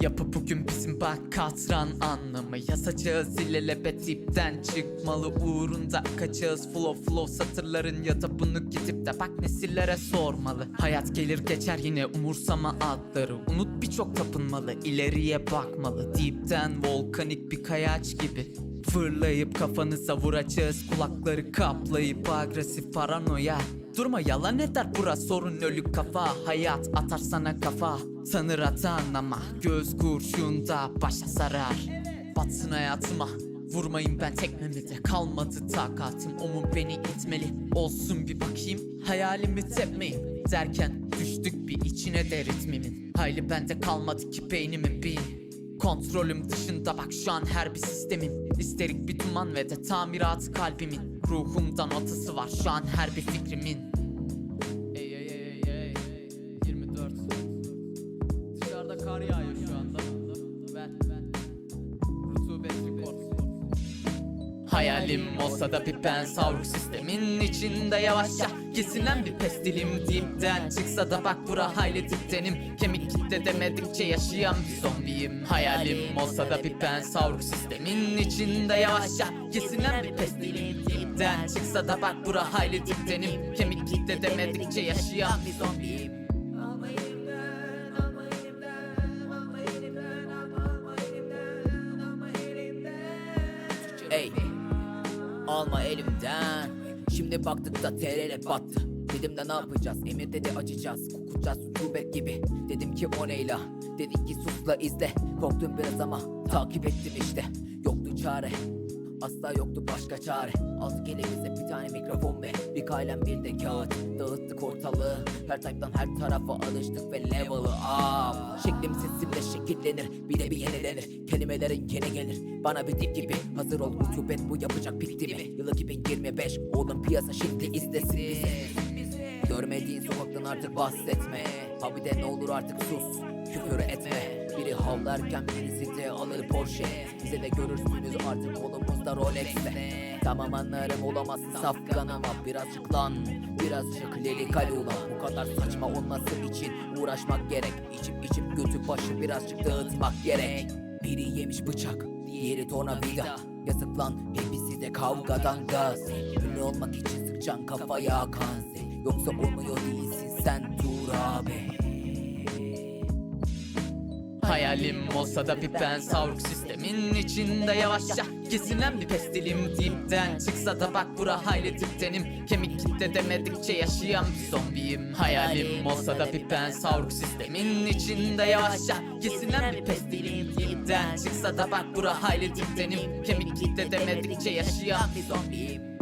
Yapı bugün bizim bak katran anlamı. Yazacağız ilelebet ipten çıkmalı. Uğrunda Kaçağız flow flow. Satırların ya da bunu gidip de bak nesillere sormalı. Hayat gelir geçer yine umursama adları. Unut birçok tapınmalı ileriye bakmalı. Deepten volkanik bir kayaç gibi. Fırlayıp kafanıza vuracağız kulakları kaplayıp agresif paranoya Durma yalan eder bura sorun ölü kafa. Hayat atar sana kafa. Sanır atan ama göz kurşunda başa sarar. Batsın hayatıma Vurmayın ben tekmemi de kalmadı takatim O mu beni itmeli. Olsun bir bakayım Hayalimi tepmeyin derken düştük bir içine de ritmimin Hayli bende kalmadı ki beynimin bir Kontrolüm dışında bak şu an her bir sistemim İsterik bir duman ve de tamiratı kalbimin Ruhumdan atısı var şu an her bir fikrimin. Ey ey ey ey ey 24 Dışarıda kar yağıyor şu anda. Ver ver Hayalim olsa da bir ben savruk sistemin içinde yavaşça Kesilen bir pestilim dipten Çıksa da bak bura hayli diptenim Kemik kitle demedikçe yaşayan bir zombiyim. Hayalim olsa da bir ben savruk sistemin içinde yavaşça Kesilen bir pestilim dipten Çıksa da bak bura hayli diptenim Kemik kitle demedikçe yaşayan bir zombiyim. Ey Alma elimden. Şimdi baktık da terele battı. Dedim de ne yapacağız? Emir dedi açacağız. Kokacağız. Rutubet gibi. Dedim ki o neyla Dedi ki susla izle. Korktum biraz ama takip ettim işte. Yoktu çare. Asla yoktu başka çare. Aldık elimize bir tane mikrofon ve Bir kalem bir de kağıt. Dağıttık ortalığı. Her type'dan her tarafa alıştık ve level up. Şeklim sesimle şekillenir Bir de bir yenilenir Kelimelerin yeni gelir. Bana bir dip gibi. Hazır ol rutubet bu yapacak bitti mi? Yılı 2025 Oğlum piyasa şimdi bizi. Görmediğin sokaktan artık bahsetme. Abi de ne olur artık sus Küfür etme. Biri havlarken birisi de alır Porsche. Bize de görürsünüz artık kolumuzda Rolex'te. Tamam anlarım olamazsın safkan ama Birazcık lan Birazcık lelikal ulan Bu kadar saçma olması için uğraşmak gerek. İçip içip götü başı birazcık dağıtmak gerek. Biri yemiş bıçak Diğeri tornavida. Yazık lan hepsi de kavgadan gaz. Ünlü olmak için sıkacaksın kafaya kanzi Yoksa olmuyor değilsin sen dur abi Hayalim olsa da bir ben savruk sistemin içinde yavaşça Kesilen bir pestilim. Dipten Çıksa da bak bura hayli diptenim Kemik kitle demedikçe yaşayan bir zombiyim. Hayalim olsa da bir ben savruk sistemin içinde yavaşça Kesilen bir pestilim. dipten Çıksa da bak bura hayli diptenim Kemik kitle demedikçe yaşayan bir zombiyim